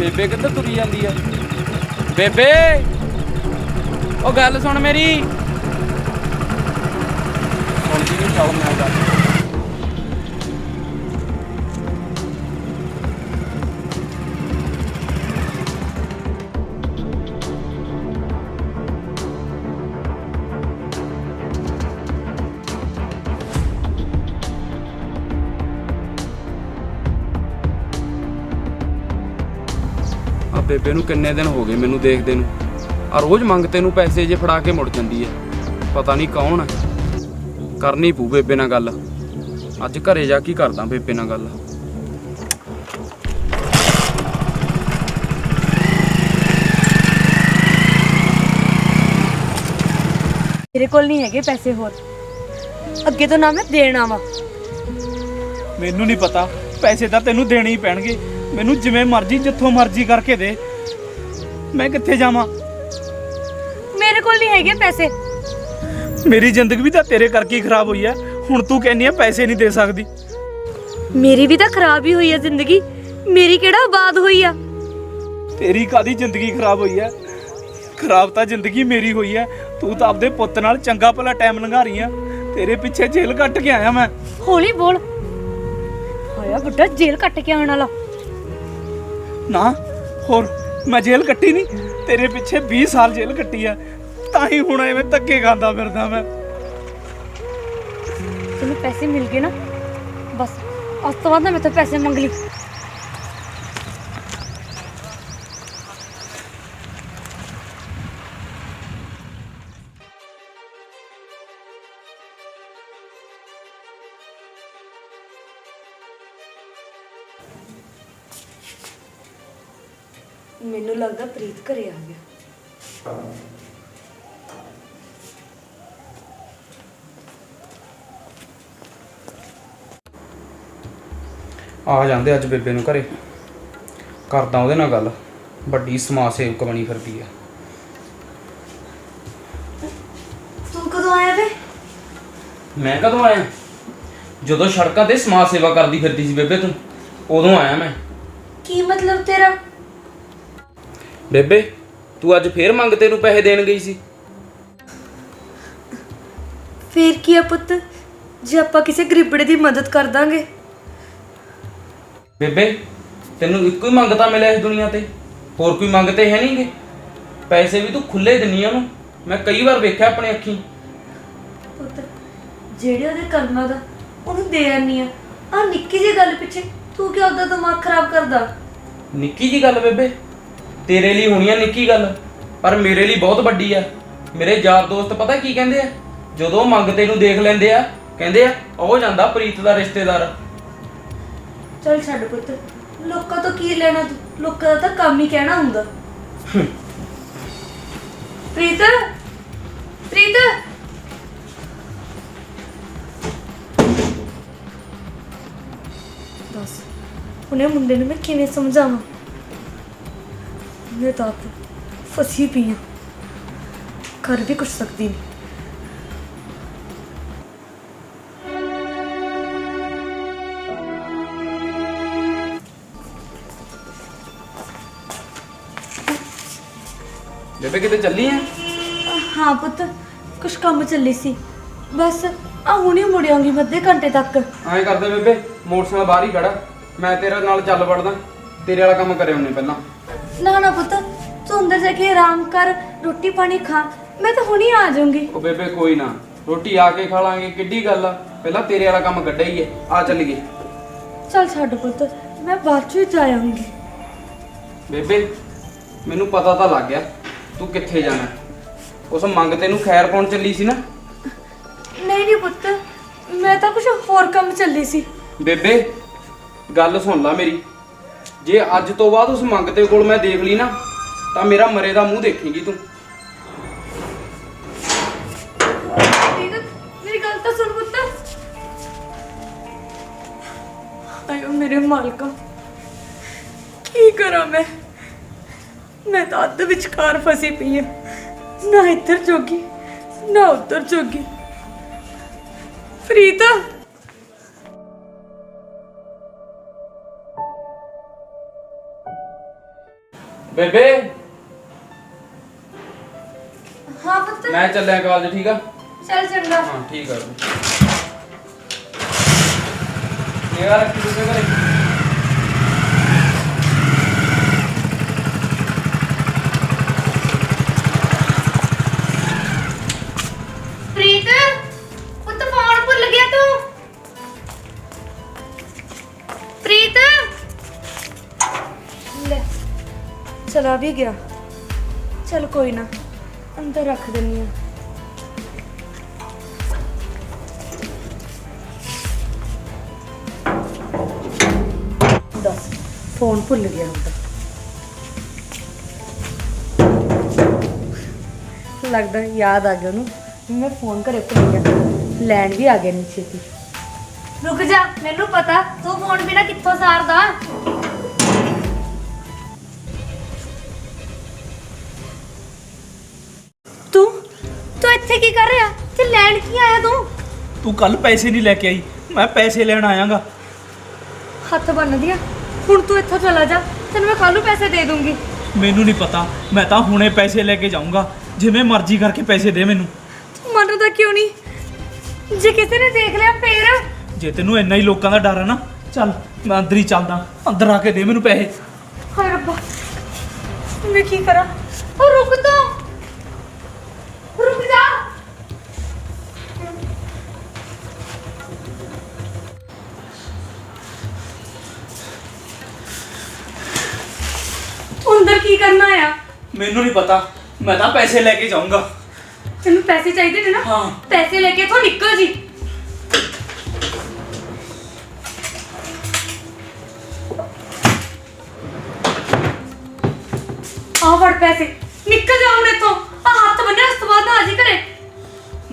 ਬੇਬੇ ਕਿੱਧਰ ਤੁਰੀ ਜਾਂਦੀ ਆ? ਬੇਬੇ! ਉਹ ਗੱਲ ਸੁਣ ਮੇਰੀ। ਸੁਣਦੀ ਨਹੀਂ ਚੱਲ ਮੈਂ ਗੱਲ ਬੇਬੇ ਨੂੰ ਕਿੰਨੇ ਦਿਨ ਹੋ ਗਏ ਮੈਨੂੰ ਦੇਖਦੇ ਨੂੰ। ਆ ਰੋਜ਼ ਮੰਗਤੇ ਨੂੰ ਪੈਸੇ ਜੇ ਫੜਾ ਕੇ ਮੁੜ ਜਾਂਦੀ ਹੈ ਪਤਾ ਨਹੀਂ ਕੌਣ ਕਰਨੀ ਪੂ ਬੇਬੇ ਨਾਲ ਗੱਲ। ਅੱਜ ਘਰੇ ਜਾ ਕੇ ਕਰਦਾ ਬੇਬੇ ਨਾਲ ਗੱਲ। ਮੇਰੇ ਕੋਲ ਨਹੀਂ ਹੈਗੇ ਪੈਸੇ ਹੋਰ। ਅੱਗੇ ਤੋਂ ਨਾ ਮੈਂ ਦੇਣਾ ਵਾ ਮੈਨੂੰ ਨਹੀਂ ਪਤਾ। ਪੈਸੇ ਤਾਂ ਤੈਨੂੰ ਦੇਣੇ ਹੀ ਪੈਣਗੇ। ਮੈਨੂੰ ਜਿਵੇਂ ਮਰਜ਼ੀ ਜਿੱਥੋਂ ਮਰਜ਼ੀ ਕਰਕੇ ਦੇ। ਮੈਂ ਕਿੱਥੇ ਜਾਵਾਂ? ਮੇਰੇ ਕੋਲ ਨਹੀਂ ਹੈਗੇ ਪੈਸੇ। ਮੇਰੀ ਜ਼ਿੰਦਗੀ ਵੀ ਤਾਂ ਤੇਰੇ ਕਰਕੇ ਹੀ ਖਰਾਬ ਹੋਈ ਹੈ। ਹੁਣ ਤੂੰ ਕਹਿੰਦੀ ਆ ਪੈਸੇ ਨਹੀਂ ਦੇ ਸਕਦੀ। ਮੇਰੀ ਵੀ ਤਾਂ ਖਰਾਬ ਹੀ ਹੋਈ ਆ ਜ਼ਿੰਦਗੀ। ਮੇਰੀ ਕਿਹੜਾ ਆਬਾਦ ਹੋਈ ਆ? ਤੇਰੀ ਕਾਦੀ ਜ਼ਿੰਦਗੀ ਖਰਾਬ ਹੋਈ ਹੈ? ਖਰਾਬ ਤਾਂ ਜ਼ਿੰਦਗੀ ਮੇਰੀ ਹੋਈ ਹੈ। ਤੂੰ ਤਾਂ ਆਪਦੇ ਪੁੱਤ ਨਾਲ ਚੰਗਾ ਭਲਾ ਟਾਈਮ ਲੰਘਾ ਰਹੀ ਆ ਤੇਰੇ ਪਿੱਛੇ ਜੇਲ੍ਹ ਕੱਟ ਕੇ ਆਇਆ ਮੈਂ। ਹੌਲੀ ਬੋਲ। ਹੋਇਆ ਬੁੱਢਾ ਜੇਲ੍ਹ ਕੱਟ ਕੇ ਆਉਣ ਵਾਲਾ। ਨਾ, ਹੋਰ ਮੈਂ ਜੇਲ੍ਹ ਕੱਟੀ ਨਹੀਂ, ਤੇਰੇ ਪਿੱਛੇ 20 ਸਾਲ ਜੇਲ੍ਹ ਕੱਟੀ ਆ, ਤਾਂ ਹੀ ਹੁਣ ਐਵੇਂ ਧੱਕੇ ਖਾਂਦਾ ਫਿਰਦਾ ਮੈਂ। ਤੈਨੂੰ ਪੈਸੇ ਮਿਲ ਗਏ ਨਾ, ਬਸ ਉਸ ਤੋਂ ਬਾਅਦ ਨਾ ਮੇਰੇ ਤੋਂ ਪੈਸੇ ਮੰਗ ਲਈ। ਪ੍ਰੀਤ ਘਰੇ ਆ ਗਿਆ। ਆ ਜਾਂਦੇ ਅੱਜ ਬੇਬੇ ਨੂੰ ਘਰੇ। ਕਰਦਾ ਉਹਦੇ ਨਾਲ ਗੱਲ। ਵੱਡੀ ਸਮਾਜ ਸੇਵਕ ਬਣੀ ਫਿਰਦੀ ਆ। ਤੂੰ ਕਦੋਂ ਆਇਆ ਵੇ? ਮੈਂ ਕਦੋਂ ਆਇਆ? ਜਦੋਂ ਸੜਕਾਂ ਤੇ ਸਮਾਜ ਸੇਵਾ ਕਰਦੀ ਫਿਰਦੀ ਸੀ ਬੇਬੇ ਤੂੰ ਉਦੋਂ ਆਇਆ ਮੈਂ। ਕੀ ਮਤਲਬ ਤੇਰਾ? ਬੇਬੇ ਤੂੰ ਅੱਜ ਫੇਰ ਮੰਗਤੇ ਨੂੰ ਪੈਸੇ ਦੇਣ ਗਈ ਸੀ। ਫੇਰ ਕੀ ਆ ਪੁੱਤ? ਜੇ ਆਪਾਂ ਕਿਸੇ ਗਰੀਬੜੇ ਦੀ ਮਦਦ ਕਰ ਦਾਂਗੇ। ਬੇਬੇ ਤੈਨੂੰ ਇੱਕੋ ਹੀ ਮੰਗਤਾ ਮਿਲਿਆ ਇਸ ਦੁਨੀਆ ਤੇ। ਹੋਰ ਕੋਈ ਮੰਗਤੇ ਹੈ ਨਹੀਂਗੇ। ਪੈਸੇ ਵੀ ਤੂੰ ਖੁੱਲੇ ਦਿੰਨੀ ਆ ਉਹਨੂੰ। ਮੈਂ ਕਈ ਵਾਰ ਵੇਖਿਆ ਆਪਣੇ ਅੱਖੀਂ। ਪੁੱਤ ਜਿਹੜੇ ਉਹਦੇ ਕਰਮਾਂ ਦਾ ਉਹਨੂੰ ਦੇ ਆਨੀ ਆ। ਆ ਨਿੱਕੀ ਜਿਹੀ ਗੱਲ ਪਿੱਛੇ ਤੂੰ ਕਿਉਂ ਉਹਦਾ ਦਿਮਾਗ ਖਰਾਬ ਕਰਦਾ? ਨਿੱਕੀ ਜੀ ਗੱਲ ਬੇਬੇ ਤੇਰੇ ਲਈ ਹੋਣੀ ਆ ਨਿੱਕੀ ਗੱਲ ਪਰ ਮੇਰੇ ਲਈ ਬਹੁਤ ਵੱਡੀ ਆ। ਮੇਰੇ ਯਾਰ ਦੋਸਤ ਪਤਾ ਕੀ ਕਹਿੰਦੇ ਆ? ਜਦੋਂ ਮੰਗਤੇ ਨੂੰ ਦੇਖ ਲੈਂਦੇ ਆ ਕਹਿੰਦੇ ਆ ਉਹ ਜਾਂਦਾ ਪ੍ਰੀਤ ਦਾ ਰਿਸ਼ਤੇਦਾਰ। ਚੱਲ ਛੱਡ ਪੁੱਤ ਲੋਕਾਂ ਤੋਂ ਕੀ ਲੈਣਾ ਤੂੰ? ਲੋਕਾਂ ਦਾ ਤਾਂ ਕੰਮ ਹੀ ਕਹਿਣਾ ਹੁੰਦਾ। ਪ੍ਰੀਤ ਪ੍ਰੀਤ। ਦੱਸ ਉਹਨੇ ਮੁੰਡੇ ਨੂੰ ਮੈਂ ਕਿਵੇਂ ਸਮਝਾਵਾਂ? ਮੈਂ ਤਾਂ ਆਪ ਫਸੀ ਪਈ ਹਾਂ ਕਰ ਵੀ ਕੁਛ ਸਕਦੀ ਨਹੀਂ ਬੇਬੇ ਕਿਤੇ ਚੱਲੀ ਆ? ਹਾਂ ਪੁੱਤ ਕੁਛ ਕੰਮ ਚੱਲੀ ਸੀ। ਬਸ ਆ ਹੁਣੇ ਮੁੜ ਆਉਂਗੀ ਮੈਂ ਅੱਧੇ ਘੰਟੇ ਤੱਕ। ਐਂ ਕਰਦੇ ਬੇਬੇ ਮੋਟਰਸਾਈਕਲ ਬਾਹਰ ਹੀ ਖੜਾ। ਮੈਂ ਤੇਰੇ ਨਾਲ ਚੱਲ ਵੜਦਾ। ਤੇਰੇ ਵਾਲਾ ਕੰਮ ਕਰੇ ਉਹਨੇ ਪਹਿਲਾਂ। ਨਾ ਨਾ ਪੁੱਤ ਤੂੰ ਅੰਦਰ ਜਾ ਕੇ ਆਰਾਮ ਕਰ ਰੋਟੀ ਪਾਣੀ ਖਾ ਮੈਂ ਤਾਂ ਹੁਣੇ ਆ ਜਾਊਂਗੀ। ਉਹ ਬੇਬੇ ਕੋਈ ਨਾ ਰੋਟੀ ਆ ਕੇ ਖਾ ਲਾਂਗੇ ਕਿੱਡੀ ਗੱਲ ਆ। ਪਹਿਲਾਂ ਤੇਰੇ ਵਾਲਾ ਕੰਮ ਕੱਢਿਆ ਹੀ ਏ ਆ ਚੱਲੀਏ। ਚੱਲ ਛੱਡ ਪੁੱਤ ਮੈਂ ਬਾਅਦ ਚ ਹੀ ਜਾ ਆਉਂਗੀ। ਬੇਬੇ ਮੈਨੂੰ ਪਤਾ ਤਾਂ ਲੱਗ ਗਿਆ ਤੂੰ ਕਿੱਥੇ ਜਾਣਾ। ਉਸ ਮੰਗਤੇ ਨੂੰ ਖੈਰ ਪਾਉਣ ਚੱਲੀ ਸੀ ਨਾ। ਨਹੀਂ ਨਹੀਂ ਪੁੱਤ ਮੈਂ ਤਾਂ ਕੁਛ ਹੋਰ ਕੰਮ ਚੱਲੀ ਸੀ। ਬੇਬੇ ਗੱਲ ਸੁਣ ਲੈ ਮੇਰੀ। ਜੇ ਅੱਜ ਤੋਂ ਬਾਅਦ ਉਸ ਮੰਗਤੇ ਕੋਲ ਮੈਂ ਦੇਖ ਲਈ ਨਾ, ਤਾਂ ਮੇਰਾ ਮਰੇ ਦਾ ਮੂੰਹ ਦੇਖੇਂਗੀ ਤੂੰ। ਠੀਕ ਮੇਰੀ ਗੱਲ ਤਾਂ ਸੁਣ ਪੁੱਤ। ਆਇਓ ਮੇਰੇ ਮਾਲਕਾ, ਕੀ ਕਰਾਂ ਮੈਂ? ਮੈਂ ਤਾਂ ਅੱਧ ਵਿਚਕਾਰ ਫਸੀ ਪਈ ਹਾਂ ਨਾ ਇੱਧਰ ਜੋਗੀ, ਨਾ ਉੱਧਰ ਜੋਗੀ। ਫਰੀਦਾ ਬੇਬੇ। ਹਾਂ ਪੁੱਤ। ਮੈਂ ਚੱਲਿਆ ਕਾਲਜ ਠੀਕ ਆ? ਚੱਲ ਚੰਗਾ ਹਾਂ ਠੀਕ ਆ। ਨਿਗਾਹ ਰੱਖੀ ਤੂੰ ਘਰੇ। ਚਲਾ ਵੀ ਗਿਆ। ਚਲ ਕੋਈ ਨਾ, ਅੰਦਰ ਰੱਖ ਦਿੰਨੀ ਆ। ਦੱਸ ਫੋਨ ਭੁੱਲ ਗਿਆ ਹੁਣ ਲੱਗਦਾ ਯਾਦ ਆ ਗਿਆ ਉਹਨੂੰ, ਮੈਂ ਫੋਨ ਘਰੇ ਭੁੱਲ ਗਿਆ। ਲੈਣ ਵੀ ਆ ਗਿਆ ਨਹੀਂ ਛੇਤੀ। ਰੁਕ ਜਾ, ਮੈਨੂੰ ਪਤਾ, ਤੂੰ ਫੋਨ ਬਿਨਾ ਕਿੱਥੋਂ ਸਾਰਦਾ? ਤੂੰ ਕੱਲ ਪੈਸੇ ਨਹੀਂ ਲੈ ਕੇ ਆਈ। ਮੈਂ ਪੈਸੇ ਲੈਣ ਆਇਆਗਾ। ਹੱਥ ਬੰਨ ਦਿਆ ਹੁਣ ਤੂੰ ਇੱਥੋਂ ਚਲਾ ਜਾ। ਤੈਨੂੰ ਮੈਂ ਕੱਲ ਨੂੰ ਪੈਸੇ ਦੇ ਦੂੰਗੀ। ਮੈਨੂੰ ਨਹੀਂ ਪਤਾ। ਮੈਂ ਤਾਂ ਹੁਣੇ ਪੈਸੇ ਲੈ ਕੇ ਜਾਊਂਗਾ। ਜਿਵੇਂ ਮਰਜ਼ੀ ਕਰਕੇ ਪੈਸੇ ਦੇ ਮੈਨੂੰ। ਤੂੰ ਮੰਨਦਾ ਕਿਉਂ ਨਹੀਂ? ਜੇ ਕਿਸੇ ਨੇ ਦੇਖ ਲਿਆ ਫੇਰ? ਜੇ ਤੈਨੂੰ ਇੰਨਾ ਹੀ ਲੋਕਾਂ ਦਾ ਡਰ ਹੈ ਨਾ ਚੱਲ ਮੈਂ ਅੰਦਰ ਹੀ ਚੱਲਦਾ। ਅੰਦਰ ਆ ਕੇ ਦੇ ਮੈਨੂੰ ਪੈਸੇ। ਹਾਏ ਰੱਬਾ ਮੈਂ ਕੀ ਕਰਾਂ? ਉਹ ਰੁਕ ਤੂੰ। ਕੀ ਕਰਨਾ ਆ? ਮੈਨੂੰ ਨਹੀਂ ਪਤਾ। ਮੈਂ ਤਾਂ ਪੈਸੇ ਲੈ ਕੇ ਜਾਊਂਗਾ। ਤੈਨੂੰ ਪੈਸੇ ਚਾਹੀਦੇ ਨੇ ਨਾ? ਹਾਂ। ਪੈਸੇ ਲੈ ਕੇ ਇੱਥੋਂ ਨਿਕਲ ਜੀ। ਆ ਫੜ ਪੈਸੇ। ਨਿਕਲ ਜਾ ਹੁਣ ਇੱਥੋਂ। ਆ ਹੱਥ ਬੰਨਿਆ ਉਸ ਤੋਂ ਬਾਅਦ ਨਾ ਆ ਜੀ ਘਰੇ।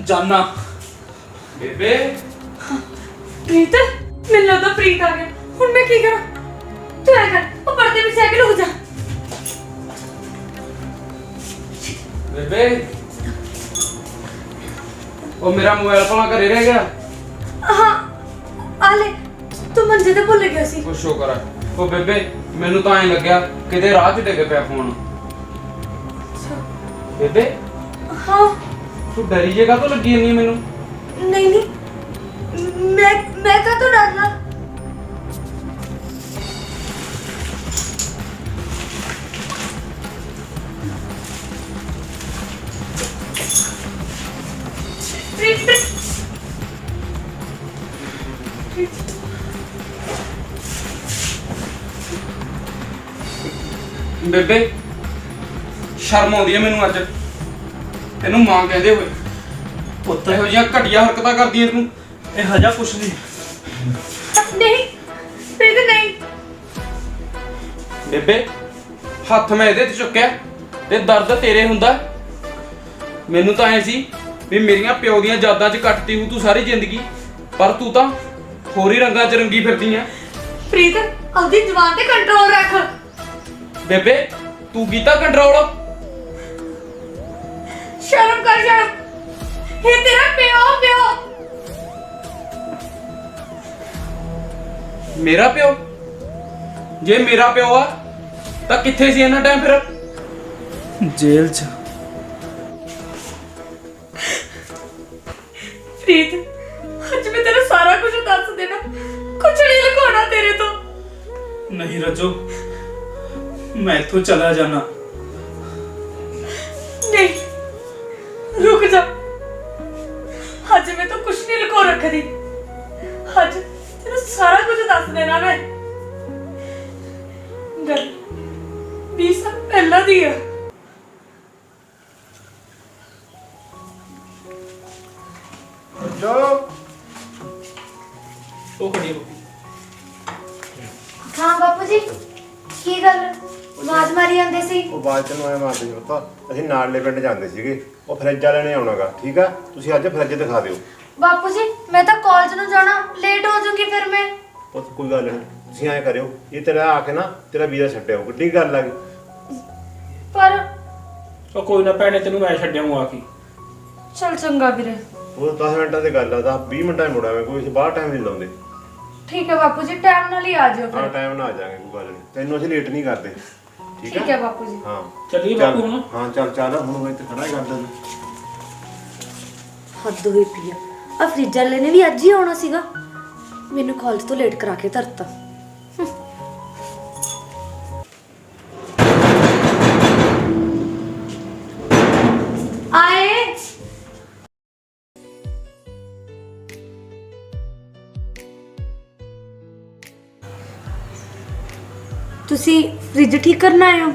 ਜਾਨਾ। ਬੇਬੇ। ਪ੍ਰੀਤ ਮੈਨੂੰ ਲੱਗਦਾ ਪ੍ਰੀਤ ਆ ਗਿਆ। ਹੁਣ ਮੈਂ ਕੀ ਕਰਾਂ? ਤੂੰ ਐ ਕਰ ਉਹ ਪਰਦੇ ਵਿੱਚ ਆ ਕੇ ਲੁਕ ਜਾ। ਬੇਬੇ। ਉਹ ਮੇਰਾ ਮੋਬਾਈਲ ਭਲਾ ਘਰੇ ਰਹਿ ਗਿਆ। ਹਾਂ ਆ ਲੈ ਤੂੰ ਮੰਜੇ ਤੇ ਭੁੱਲ ਗਿਆ ਸੀ। ਕੁਛ ਹੈ ਉਹ ਬੇਬੇ ਮੈਨੂੰ ਤਾਂ ਐਂ ਲੱਗਿਆ ਕਿਤੇ ਰਾਹ 'ਚ ਡਿੱਗ ਪਿਆ ਫੋਨ। ਬੇਬੇ ਹਾਂ। ਤੂੰ ਡਰੀ ਜੇਗਾ ਤੋਂ ਲੱਗੀ ਨਹੀਂ ਮੈਨੂੰ? ਨਹੀਂ ਨਹੀਂ। ਮੈਂ ਮੈਂ ਕਾ ਤੋਂ ਡਰਨਾ ਬੇਬੇ ਸ਼ਰਮ ਆਉਂਦੀ ਹੈ ਮੈਨੂੰ ਅੱਜ। ਤੈਨੂੰ ਮਾਂ ਕਹਿੰਦੇ ਹੋਏ। ਪੁੱਤ। ਇਹੋ ਜਿਹੀਆਂ ਘਟੀਆ ਹਰਕਤਾਂ ਕਰਦੀਆਂ ਤੂੰ। ਇਹ ਹਜਾ ਕੁਛ ਨਹੀਂ। ਨਹੀਂ ਪ੍ਰੀਤ ਨਹੀਂ। ਬੇਬੇ ਹੱਥ ਮੈਂ ਇਹਦੇ ਤੇ ਚੁੱਕਿਆ ਤੇ ਦਰਦ ਤੇਰੇ ਹੁੰਦਾ। ਮੈਨੂੰ ਤਾਂ ਐ ਸੀ ਵੀ ਮੇਰੀਆਂ ਪਿਓ ਦੀਆਂ ਯਾਦਾਂ 'ਚ ਕੱਟਤੀ ਹੂੰ ਤੂੰ ਸਾਰੀ ਜ਼ਿੰਦਗੀ ਪਰ ਤੂੰ ਤਾਂ ਹੋਰ ਹੀ ਰੰਗਾਂ 'ਚ ਰੰਗੀ ਫਿਰਦੀ ਆ। ਪ੍ਰੀਤ ਆਪਦੀ ਜ਼ੁਬਾਨ ਤੇ ਕੰਟਰੋਲ ਰੱਖ। ਬੇਬੇ ਤੂੰ ਕੀਤਾ ਕੰਟਰੋਲ ਸ਼ਰਮ ਕਰ ਸ਼ਰਮ ਇਹ ਤੇਰਾ ਪਿਓ ਪਿਓ। ਮੇਰਾ ਪਿਓ? ਜੇ ਮੇਰਾ ਪਿਓ ਆ ਤਾਂ ਕਿੱਥੇ ਸੀ ਇੰਨਾ ਟਾਈਮ ਫਿਰ? ਜੇਲ੍ਹ 'ਚ। ਪ੍ਰੀਤ ਅੱਜ ਮੈਂ ਤੇਰਾ ਸਾਰਾ ਕੁਝ ਦੱਸ ਦੇਣਾ। ਕੁਝ ਨਹੀਂ ਲੁਕਾਉਣਾ ਤੇਰੇ ਤੋਂ। ਨਹੀਂ ਰੱਜੋ। ਮੈਂ ਇੱਥੋਂ ਚਲਾ ਜਾਣਾ। ਨਹੀਂ, ਰੁਕ ਜਾ। ਅੱਜ ਮੈਂ ਤਾਂ ਕੁਝ ਨਹੀਂ ਲੁਕੋ ਰੱਖਦੀ। ਅੱਜ ਤੈਨੂੰ ਸਾਰਾ ਕੁਝ ਦੱਸ ਦੇਣਾ ਮੈਂ। ਗੱਲ ਵੀਹ ਸਾਲ ਪਹਿਲਾਂ ਦੀ ਆ। ਬਾਅਦ ਚ ਨੂੰ ਐ ਮਾਰਦੇ ਪੁੱਤ ਅਸੀਂ ਨਾਲਲੇ ਪਿੰਡ ਜਾਂਦੇ ਸੀਗੇ। ਉਹ ਫਰਿੱਜ ਵਾਲੇ ਨੇ ਆਉਣਾਗਾ ਠੀਕ ਆ? ਤੁਸੀਂ ਅੱਜ ਫਰਿੱਜ ਦਿਖਾ ਦਿਓ। ਬਾਪੂ ਜੀ ਮੈਂ ਤਾਂ ਕਾਲਜ ਨੂੰ ਜਾਣਾ ਲੇਟ ਹੋ ਜਾਊਂਗੀ ਫਿਰ ਮੈਂ। ਪੁੱਤ ਕੋਈ ਗੱਲ ਨਹੀਂ ਤੁਸੀਂ ਐ ਕਰਿਓ ਇਹ ਤੇਰਾ ਆ ਕੇ ਨਾ ਤੇਰਾ ਵੀਜ਼ਾ ਛੱਡਿਓ ਕਿੱਡੀ ਗੱਲ ਆ। ਗਈ ਪਰ ਉਹ ਕੋਈ ਨਾ ਭੈਣੇ ਤੈਨੂੰ ਮੈਂ ਛੱਡਿਆਉਂ ਆ ਕੇ। ਚਲ ਚੰਗਾ ਵੀਰੇ। ਉਹ 10 ਮਿੰਟਾਂ ਦੀ ਗੱਲ ਆ 10 20 ਮਿੰਟਾਂ ਹੀ ਮੁੜਾਂ ਮੈਂ ਕੋਈ ਅਸੀਂ ਬਾਹਰ ਟਾਈਮ ਨਹੀਂ ਲਾਉਂਦੇ। ਠੀਕ ਹੈ ਬਾਪੂ ਜੀ ਟਾਈਮ ਨਾਲ ਹੀ ਆ ਜਿਓ ਹਾਂ ਟਾਈਮ ਨਾਲ ਆ ਜਾਾਂਗੇ ਕੋਈ ਗੱਲ ਨਹੀਂ। ਤੈਨੂੰ ਅਸੀਂ ਲੇਟ ਨਹੀਂ ਕਰਦੇ। ਠੀਕ ਹੈ ਬਾਪੂ ਜੀ। ਹਾਂ। ਚੱਲੀਏ ਚੱਲ, ਬਾਪੂ ਹੁਣ? ਹਾਂ ਚੱਲ ਚੱਲ। ਹੁਣ ਮੈਂ ਇੱਥੇ ਖੜਾ ਹੀ ਕਰਦਾ। ਤੈਨੂੰ ਹੱਦ ਹੋਈ ਪਈ ਆ। ਆ ਫਰਿੱਜ ਵਾਲੇ ਨੇ ਵੀ ਅੱਜ ਹੀ ਆਉਣਾ ਸੀਗਾ। ਮੈਨੂੰ ਕਾਲਜ ਤੋਂ ਲੇਟ ਕਰਾ ਕੇ ਧਰਤਾ। ਤੁਸੀਂ ਫਰਿੱਜ ਠੀਕ ਕਰਨ ਆਏ ਹੋ?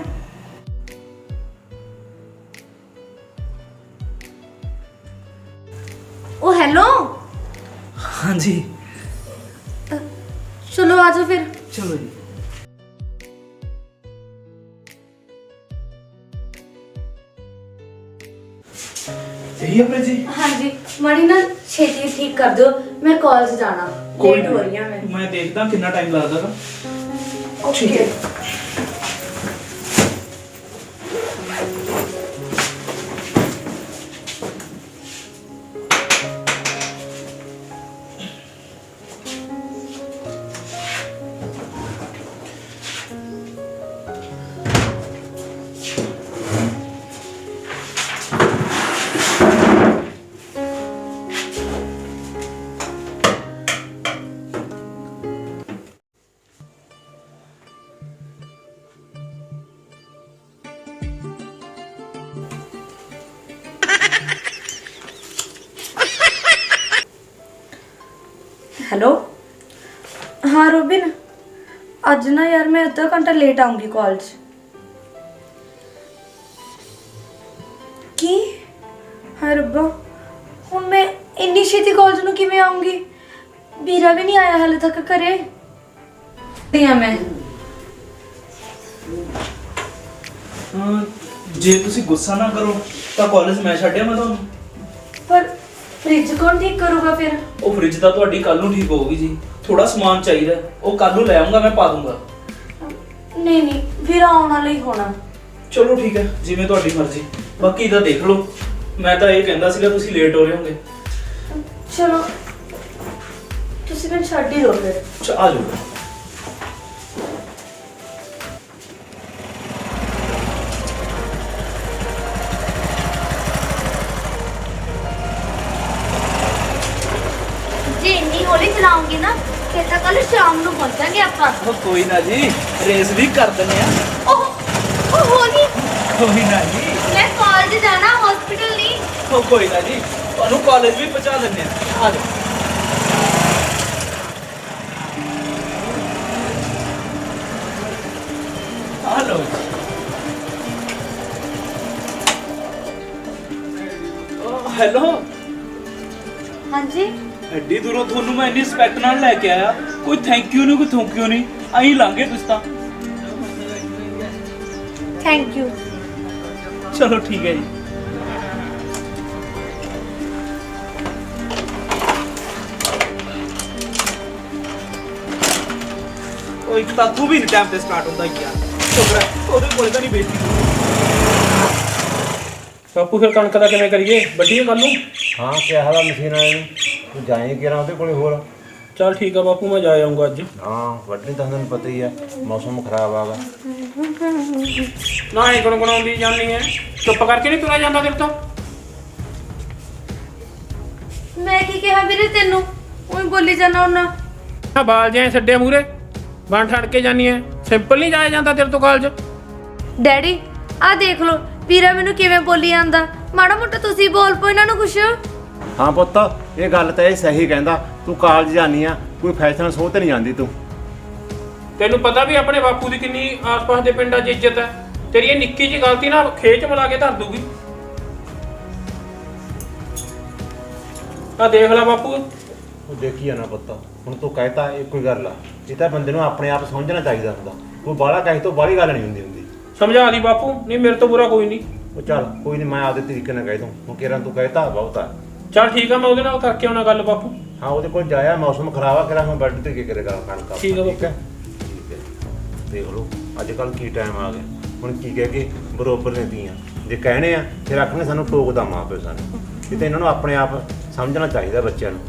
ਉਹ ਹੈਲੋ ਹਾਂਜੀ। ਚਲੋ ਆ ਜਾਓ ਫਿਰ। ਚਲੋ ਜੀ। ਇਹੀ ਆ ਫ੍ਰਿਜ ਜੀ ਹਾਂਜੀ। ਮਾੜੀ ਨਾਲ ਛੇਤੀ ਠੀਕ ਕਰ ਦਿਓ। ਮੈਂ ਕਾਲਜ ਜਾਣਾ। ਲੇਟ ਹੋ ਰਹੀ ਹਾਂ ਮੈਂ। ਮੈਂ ਦੇਖਦਾ ਕਿੰਨਾ ਟਾਈਮ ਲੱਗਦਾ ਵਾ ਓਕੇ ਹੈਲੋ ਅੱਧਾ ਘੰਟਾ ਲੇਟ ਆਉਂਗੀ ਕਾਲਜ ਕੀ? ਹਾਏ ਰੱਬਾ ਹੁਣ ਮੈਂ ਇੰਨੀ ਛੇਤੀ ਕਾਲਜ ਨੂੰ ਕਿਵੇਂ ਆਉਂਗੀ ਵੀਰਾ ਵੀ ਨਹੀਂ ਆਇਆ ਹਾਲੇ ਤੱਕ ਘਰੇ। ਤੇ ਆ ਮੈਂ। ਜੇ ਤੁਸੀਂ ਗੁੱਸਾ ਨਾ ਕਰੋ ਤਾਂ ਕਾਲਜ ਮੈਂ ਛੱਡਿਆ ਮੈਂ ਤੁਹਾਨੂੰ। ਪਰ ਫ੍ਰਿਜ ਕੌਣ ਠੀਕ ਕਰੂਗਾ ਫਿਰ? ਉਹ ਫ੍ਰਿਜ ਤਾਂ ਤੁਹਾਡੀ ਕੱਲ ਨੂੰ ਠੀਕ ਹੋਊਗੀ ਜੀ। ਥੋੜਾ ਸਮਾਨ ਚਾਹੀਦਾ ਉਹ ਕੱਲ ਨੂੰ ਲੈ ਆਉਂਗਾ ਮੈਂ ਪਾ ਦੂੰਗਾ। ਨਹੀਂ ਨਹੀਂ ਵੀਰਾ ਆਉਣ ਵਾਲਾ ਹੀ ਹੋਣਾ। ਚਲੋ ਠੀਕ ਹੈ ਜਿਵੇਂ ਤੁਹਾਡੀ ਮਰਜ਼ੀ। ਬਾਕੀ ਤਾਂ ਦੇਖ ਲਓ ਮੈਂ ਤਾਂ ਇਹ ਕਹਿੰਦਾ ਸੀਗਾ ਤੁਸੀਂ ਲੇਟ ਹੋ ਰਹੇ ਹੋਗੇ। ਚਲੋ ਤੁਸੀਂ ਮੈਨੂੰ ਛੱਡ ਹੀ ਦਿਓ ਫਿਰ। ਅੱਛਾ ਆ ਜਾਓ। ਫਿਰ ਤਾਂ ਕੱਲ ਸ਼ਾਮ ਨੂੰ ਪਹੁੰਚਾਂਗੇ ਆਪਾਂ। ਉਹ ਕੋਈ ਨਾ ਜੀ ਰੇਸ ਵੀ ਕਰ ਦਿੰਦੇ ਆ ਉਹ ਉਹ ਹੌਲੀ ਕੋਈ ਨਾ ਜੀ। ਮੈਂ ਕਾਲਜ ਜਾਣਾ ਹਸਪੀਟਲ ਨਹੀਂ। ਉਹ ਕੋਈ ਨਾ ਜੀ ਤੁਹਾਨੂੰ ਕਾਲਜ ਵੀ ਪਹੁੰਚਾ ਦਿੰਦੇ ਆ ਆ ਜਾਓ ਉਹ ਹੈਲੋ ਹਾਂਜੀ। ਐਡੀ ਦੂਰੋਂ ਤੁਹਾਨੂੰ ਮੈਂ ਇੰਨੀ ਰਿਸਪੈਕਟ ਨਾਲ ਲੈ ਕੇ ਆਇਆ। ਕੋਈ ਥੈਂਕ ਯੂ ਨਹੀਂ ਕੋਈ ਥੈਂਕ ਯੂ ਨਹੀਂ। ਅਹੀਂ ਲਾਂਗੇ ਤੁਸੀਂ ਤਾਂ। ਥੈਂਕ ਯੂ ਚਲੋ ਠੀਕ ਹੈ ਜੀ। ਉਹ ਇੱਕ ਤਾਂ ਤੂੰ ਵੀ ਨਹੀਂ ਟਾਈਮ ਤੇ ਸਟਾਰਟ ਹੁੰਦਾ ਯਾਰ। ਸ਼ੁਕਰ ਹੈ ਉਹਦੇ ਕੋਲ ਤਾਂ ਨਹੀਂ ਬੇਇੱਜ਼ਤੀ ਬਾਪੂ ਫਿਰ ਕਣਕ ਦਾ ਕਿਵੇਂ ਕਰੀਏ? ਵੱਡੀਏ ਕੱਲ ਨੂੰ? ਹਾਂ ਕਿਹਾ ਦਾ ਮਸ਼ੀਨ ਵਾਲੇ ਨੂੰ? ਤੂੰ ਜਾਏਂ ਕਿਰਾਂ ਉਹਦੇ ਕੋਲੇ ਹੋਰ? ਚੱਲ ਠੀਕ ਆ ਬਾਪੂ ਮੈਂ ਜਾ ਆਉਂਗਾ ਅੱਜ। ਹਾਂ ਵੱਢਣੀ ਤਾਂ ਤੁਹਾਨੂੰ ਪਤਾ ਹੀ ਆ ਮੌਸਮ ਖਰਾਬ ਆਗਾ। ਨਾ ਇਹ ਗੁਣਗੁਣਾਉਂਦੀ ਜਾਂਦੀ ਹੈ ਚੁੱਪ ਕਰਕੇ ਨਹੀਂ ਤੁਰਿਆ ਜਾਂਦਾ ਤੇਰੇ ਤੋਂ? ਮੈਂ ਕੀ ਕਿਹਾ ਵੀਰੇ ਤੈਨੂੰ? ਉਹੀ ਬੋਲੀ ਜਾਣਾ ਉਹਨਾਂ। ਆ ਬਾਲ ਜਿਹਾ ਛੱਡਿਆ ਮੂਰੇ ਬਾਂਹ ਠੜ ਕੇ ਜਾਨੀ ਐ। ਸਿੰਪਲ ਨਹੀਂ ਜਾਇਆ ਜਾਂਦਾ ਤੇਰੇ ਤੋਂ ਕਾਲਜ? ਡੈਡੀ ਆਹ ਦੇਖ ਲਓ ਵੀਰਾ ਮੈਨੂੰ ਕਿਵੇਂ ਬੋਲੀ ਜਾਂਦਾ। ਮਾੜਾ ਮੋਟਾ ਤੁਸੀਂ ਬੋਲ ਪੋ ਇਹਨਾਂ ਨੂੰ ਕੁਛ। ਹਾਂ ਪੁੱਤ ਇਹ ਗੱਲ ਤਾਂ ਇਹ ਸਹੀ ਕਹਿੰਦਾ ਤੂੰ ਕਾਲਜ ਜਾਨੀ ਆ ਕੋਈ ਫੈਸ਼ਨ ਸੋਹ ਤੇ ਨਹੀਂ ਜਾਂਦੀ ਤੂੰ। ਤੈਨੂੰ ਪਤਾ ਵੀ ਆਪਣੇ ਬਾਪੂ ਦੀ ਕਿੰਨੀ ਆਸ-ਪਾਸ ਦੇ ਪਿੰਡਾਂ 'ਚ ਇੱਜ਼ਤ ਹੈ। ਤੇਰੀ ਇਹ ਨਿੱਕੀ ਜਿਹੀ ਗਲਤੀ ਨਾ ਖੇਚ ਬੁਲਾ ਕੇ ਧਰ ਦੂਗੀ ਆ ਦੇਖ ਲੈ ਬਾਪੂ। ਉਹ ਦੇਖੀ ਆ ਨਾ ਪੁੱਤ ਹੁਣ ਤੂੰ ਕਹਿਤਾ ਇਹ ਕੋਈ ਗੱਲ ਆ। ਇਹ ਤਾਂ ਬੰਦੇ ਨੂੰ ਆਪਣੇ ਆਪ ਸਮਝਣਾ ਚਾਹੀਦਾ ਹੁੰਦਾ। ਕੋਈ ਬਾਹਲਾ ਕਹੇ ਤੋਂ ਬਾਹਲੀ ਗੱਲ ਨਹੀਂ ਹੁੰਦੀ ਹੁੰਦੀ। ਸਮਝਾ ਦੀ ਬਾਪੂ ਨਹੀਂ ਮੇਰੇ ਤੋਂ ਬੁਰਾ ਕੋਈ ਨਹੀਂ। ਉਹ ਚੱਲ ਕੋਈ ਨਹੀਂ ਮੈਂ ਆਪਦੇ ਤਰੀਕੇ ਨਾਲ ਕਹਿ ਦੂੰ ਹੁਣ ਕਿਰਾਂ ਤੂੰ ਕਹਿਤਾ ਬਹੁਤ। ਆ ਚੱਲ ਠੀਕ ਆ ਮੈਂ ਉਹਦੇ ਨਾਲ ਕਰਕੇ ਆਉਣਾ ਗੱਲ ਬਾਪੂ। ਹਾਂ ਉਹਦੇ ਕੋਲ ਜਾਇਆ ਮੌਸਮ ਖਰਾਬ ਆ ਕਿਰਾਂ ਹੁਣ ਬੈੱਡ ਤੇ ਕੀ ਕਰੇਗਾ ਕਣਕ ਠੀਕ ਆ ਬਾਪੂ। ਠੀਕ ਹੈ ਦੇਖ ਲਓ ਅੱਜ ਕੱਲ ਕੀ ਟਾਈਮ ਆ ਗਿਆ। ਹੁਣ ਕੀ ਕਹਿ ਕੇ ਬਰੋਬਰ ਨੇ ਤੀਆਂ। ਜੇ ਕਹਿਣੇ ਆ ਫਿਰ ਆਖਣੇ ਸਾਨੂੰ ਟੋਕਦਾ ਮਾਂ ਪਿਓ ਸਾਨੂੰ। ਇਹ ਤਾਂ ਇਹਨਾਂ ਨੂੰ ਆਪਣੇ ਆਪ ਸਮਝਣਾ ਚਾਹੀਦਾ ਬੱਚਿਆਂ ਨੂੰ।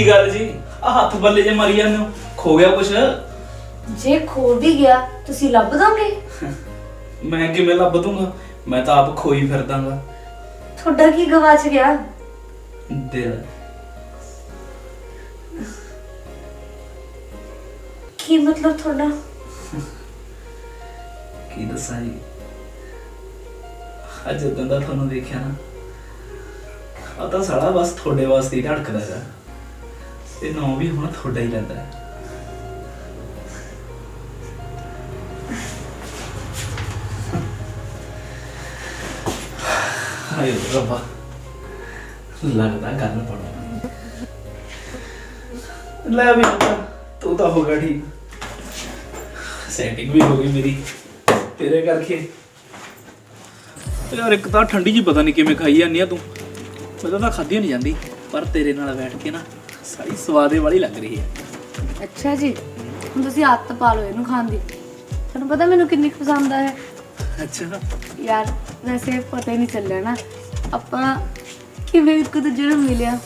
ਕੀ ਗੱਲ ਜੀ? ਆ ਹੱਥ ਬੱਲੇ ਜੇ ਮਾਰੀ ਜਾਂਦੇ ਹੋ। ਖੋ ਗਿਆ ਕੁਛ? ਜੇ ਖੋ ਵੀ ਗਿਆ ਤੁਸੀਂ ਲੱਭ ਦੋਗੇ? ਮੈਂ ਕਿਵੇਂ ਲੱਭ ਦੂੰਗਾ? ਮੈਂ ਤਾਂ ਆਪ ਖੋਈ ਫਿਰਦਾਗਾ। ਤੁਹਾਡਾ ਕੀ ਗਵਾਚ ਗਿਆ? ਦਿਲ। ਕੀ ਮਤਲਬ ਤੁਹਾਡਾ? ਕੀ ਦੱਸਾਂ ਜੀ? ਅੱਜ ਜਦੋਂ ਦਾ ਤੁਹਾਨੂੰ ਦੇਖਿਆ ਨਾ ਆ ਤਾਂ ਸਾਲਾ ਬਸ ਤੁਹਾਡੇ ਵਾਸਤੇ ਹੀ ਧੜਕਦਾ ਹੈ ਤੇ ਨਾਂ ਵੀ ਹੁਣ ਤੁਹਾਡਾ ਹੀ ਲੈਂਦਾ ਹੈ। ਹਾਏ ਰੱਬਾ ਲੱਗਦਾ ਗੱਲ ਪੜਾ ਲੈ ਵੀ ਬੱਚਾ, ਤੂੰ ਤਾਂ ਹੋ ਗਿਆ ਠੀਕ। ਸੈਟਿੰਗ ਵੀ ਹੋ ਗਈ ਮੇਰੀ ਤੇਰੇ ਕਰਕੇ। ਯਾਰ ਇੱਕ ਤਾਂ ਠੰਡੀ ਜੀ ਪਤਾ ਨਹੀਂ ਕਿਵੇਂ ਖਾਈ ਜਾਂਦੀ ਆ ਤੂੰ। ਮੈਨੂੰ ਤਾਂ ਖਾਧੀ ਨਹੀਂ ਜਾਂਦੀ ਪਰ ਤੇਰੇ ਨਾਲ ਬੈਠ ਕੇ ਨਾ ਸਾਰੀ ਸਵਾਦੇ ਵਾਲੀ ਲੱਗ ਰਹੀ ਹੈ। ਅੱਛਾ ਜੀ ਹੁਣ ਤੁਸੀਂ ਆਦਤ ਪਾ ਲਓ ਇਹਨੂੰ ਖਾਣ ਦੀ। ਤੁਹਾਨੂੰ ਪਤਾ ਮੈਨੂੰ ਕਿੰਨੀ ਕੁ ਪਸੰਦ ਆ ਹੈ ਅੱਛਾ। ਯਾਰ ਵੈਸੇ ਪਤਾ ਹੀ ਨਹੀਂ ਚੱਲਿਆ ਨਾ। ਆਪਾਂ ਕਿਵੇਂ ਇੱਕ ਦੂਜੇ ਨੂੰ ਮਿਲਿਆ?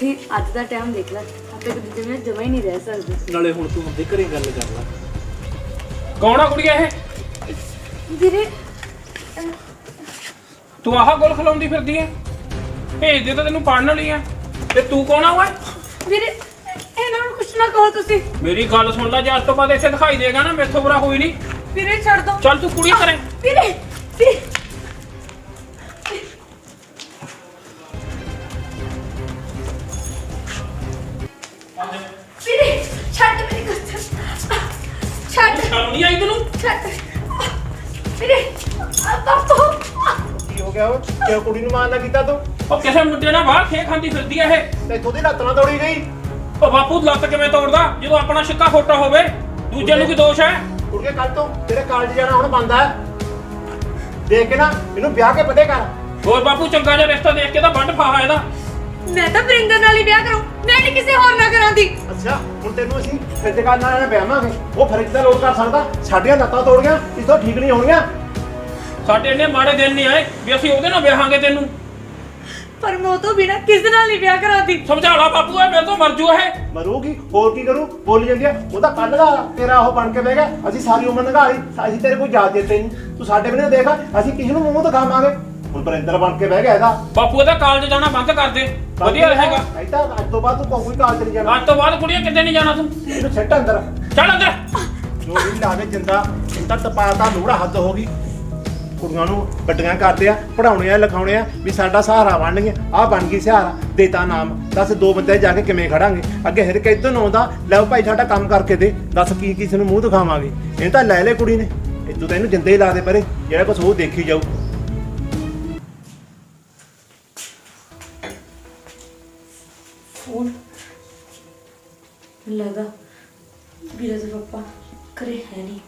ਤੇ ਅੱਜ ਦਾ ਟਾਈਮ ਦੇਖ ਲੈ ਆਪਾਂ ਇੱਕ ਦੂਜੇ ਨਾਲ ਜਮਾ ਹੀ ਨਹੀਂ ਰਹਿ ਸਕਦੇ। ਨਾਲੇ ਹੁਣ ਤੂੰ ਉਹਦੇ ਘਰੇ ਗੱਲ ਕਰ ਲੈ। ਕੌਣ ਆ ਕੁੜੀਆ ਇਹ? ਵੀਰੇ ਤੂੰ ਆਹ ਗੋਲ ਖਲਾਉਂਦੀ ਫਿਰਦੀ ਐ? ਭੇਜ ਦੇ ਤਾਂ ਤੈਨੂੰ ਪੜਨ ਲਈ ਆ ਤੇ ਤੂੰ ਕੌਣ ਆ ਓਏ? ਵੀਰੇ ਇਹਨਾਂ ਨੂੰ ਕੁਛ ਨਾ ਕਹੋ ਤੁਸੀਂ। ਮੇਰੀ ਗੱਲ ਸੁਣ ਲੈ ਜੇ ਅੱਜ ਤੋਂ ਬਾਅਦ ਇੱਥੇ ਦਿਖਾਈ ਦੇਗਾ ਨਾ ਮੇਥੋਂ ਬੁਰਾ ਹੋਈ ਨਹੀਂ। ਵੀਰੇ ਛੱਡ ਦੋ। ਚੱਲ ਤੂੰ ਕੁੜੀ ਕਰੇ। ਵੀਰੇ ਵੀਰੇ ਵੀਰੇ ਛੱਡ ਮੇਰੀ ਗੱਲ ਛੱਡ। ਸ਼ਰਮ ਨਹੀਂ ਆਈ ਤੈਨੂੰ? ਛੱਡ। ਵੀਰੇ ਆ ਬਾਪੂ। ਕੀ ਹੋ ਗਿਆ ਓਏ? ਕਿਉਂ ਕੁੜੀ ਨੂੰ ਮਾਰਨਾ ਕੀਤਾ ਤੂੰ? ਉਹ ਕਿਸੇ ਮੁੰਡੇ ਨਾਲ ਬਾਹਰ ਖੇ ਖਾਂਦੀ ਫਿਰਦੀ ਐ ਇਹ। ਤੇ ਦੀ ਲੱਤ ਨਾ ਤੋੜੀ ਗਈ ਉਹ ਬਾਪੂ ਲੱਤ ਕਿਵੇਂ ਤੋੜਦਾ? ਜਦੋਂ ਆਪਣਾ ਛਿੱਕਾ ਖੋਟਾ ਹੋਵੇ ਦੂਜੇ ਨੂੰ ਕੀ ਦੋਸ਼ ਹੈ? ਕੁੜੀਏ ਕੱਲ ਤੋਂ ਤੇਰੇ ਕਾਲਜ ਜਾਣਾ ਹੁਣ ਬੰਦ ਹੈ ਦੇਖ ਕੇ ਨਾ ਇਹਨੂੰ ਵਿਆਹ ਕੇ ਪਤੇ ਕਰ। ਹੋਰ ਬਾਪੂ ਚੰਗਾ ਜਿਹਾ ਰਿਸ਼ਤਾ ਦੇਖ ਕੇ ਤਾਂ ਵੱਢ ਫਾਹਾ ਇਹਦਾ। ਮੈਂ ਤਾਂ ਬਰਿੰਦਰ ਨਾਲ ਹੀ ਵਿਆਹ ਕਰਾਂ। ਮੈਂ ਨਹੀਂ ਕਿਸੇ ਹੋਰ ਨਾਲ ਕਰਾਂਦੀ। ਅੱਛਾ ਹੁਣ ਤੈਨੂੰ ਅਸੀਂ ਫਿਰਜ ਕਰਨ ਨਾਲ ਵਿਆਹਾਂਗੇ ਉਹ ਫਰਿੱਜ ਦਾ ਲੋਡ ਕਰ ਸਕਦਾ। ਸਾਡੀਆਂ ਲੱਤਾਂ ਤੋੜ ਗਿਆ ਇਸ ਤੋਂ ਠੀਕ ਨਹੀਂ ਹੋਣੀਆਂ। ਸਾਡੇ ਇੰਨੇ ਮਾੜੇ ਦਿਨ ਨਹੀਂ ਆਏ ਵੀ ਅਸੀਂ ਉਹਦੇ ਨਾਲ ਵਿਆਹਾਂਗੇ ਤੈਨੂੰ। ਪਰ ਮੈਂ ਉਹ ਤੋਂ ਬਿਨਾ ਕਿਸੇ ਨਾਲ ਨਹੀਂ ਵਿਆਹ ਕਰਾਂਦੀ ਸਮਝਾ ਲਾ ਬਾਪੂ ਇਹ ਮੇਰੇ ਤੋਂ ਮਰ ਜੂ ਇਹ। ਮਰੂਗੀ ਹੋਰ ਕੀ ਕਰੂ? ਬੋਲੀ ਜਾਂਦੀ ਆ ਉਹ ਤਾਂ ਕੱਲ ਦਾ ਤੇਰਾ ਉਹ ਬਣ ਕੇ ਬਹਿ ਗਿਆ ਅਸੀਂ ਸਾਰੀ ਉਮਰ ਲੰਘਾ ਲਈ ਅਸੀਂ ਤੇਰੇ ਕੋਈ ਯਾਦ ਦਿੱਤੇ ਨਹੀਂ। ਤੂੰ ਸਾਡੇ ਬਿਨਾਂ ਦੇਖ ਅਸੀਂ ਕਿਸੇ ਨੂੰ ਮੂੰਹ ਦਿਖਾਵਾਂਗੇ। ਹੁਣ ਬਰਿੰਦਰ ਬਣ ਕੇ ਬਹਿ ਗਿਆ ਇਹਦਾ। ਬਾਪੂ ਇਹਦਾ ਕਾਲਜ ਜਾਣਾ ਬੰਦ ਕਰ ਦੇ। ਵਧੀਆ ਰਹੇਗਾ। ਨਹੀਂ ਤਾਂ ਅੱਜ ਤੋਂ ਬਾਅਦ ਤੂੰ ਕੋਈ ਕਾਲ ਚਲੀ ਜਾਣਾ। ਅੱਜ ਤੋਂ ਬਾਅਦ ਕੁੜੀਆਂ ਕਿਤੇ ਨਹੀਂ ਜਾਣਾ ਤੂੰ? ਇਹਨੂੰ ਛੱਟ ਅੰਦਰ। ਚੱਲ ਅੰਦਰ। ਜੋ ਵੀ ਲਾਵੇ ਜਿੰਦਾ ਇੰਤਾ ਤਪਾਤਾ ਲੋੜਾ ਹੱਦ ਹੋ ਗਈ। ਕੁੜੀਆਂ ਨੂੰ ਵੱਡੀਆਂ ਕਰਦੇ ਆ ਪੜਾਉਣੇ ਆ, ਲਿਖਾਉਣੇ ਆ, ਵੀ ਸਾਡਾ ਸਹਾਰਾ ਬਣਨਗੇ ਆ ਬਣ ਗਈ ਸਹਾਰਾ ਦੇਤਾ ਨਾਮ। ਦੱਸ ਦੋ ਬੰਦੇ ਜਾ ਕੇ ਕਿਵੇਂ ਖੜਾਂਗੇ? ਅੱਗੇ ਹਰ ਇੱਕ ਇਦੋਂ ਆਉਂਦਾ, ਲੈ ਭਾਈ ਸਾਡਾ ਕੰਮ ਕਰਕੇ ਦੇ। ਦੱਸ ਕੀ ਕਿਸੇ ਨੂੰ ਮੂੰਹ ਦਿਖਾਵਾਂਗੇ? ਇਹ ਤਾਂ ਲੈ ਲੈ ਕੁੜੀ ਨੇ। ਇਦੋਂ ਤਾਂ ਇਹਨੂੰ ਜਿੰਦੇ ਹੀ ਲਾ ਦੇ ਪਰੇ। ਜਿਹੜਾ ਕੁਛ ਉਹ ਦੇਖੀ ਜਾਊ। ਫੋਨ। ਮੈਨੂੰ ਲੱਗਦਾ ਵੀਰੇ ਦੇ ਪਾਪਾ ਘਰੇ ਹੈ ਨਹੀਂ।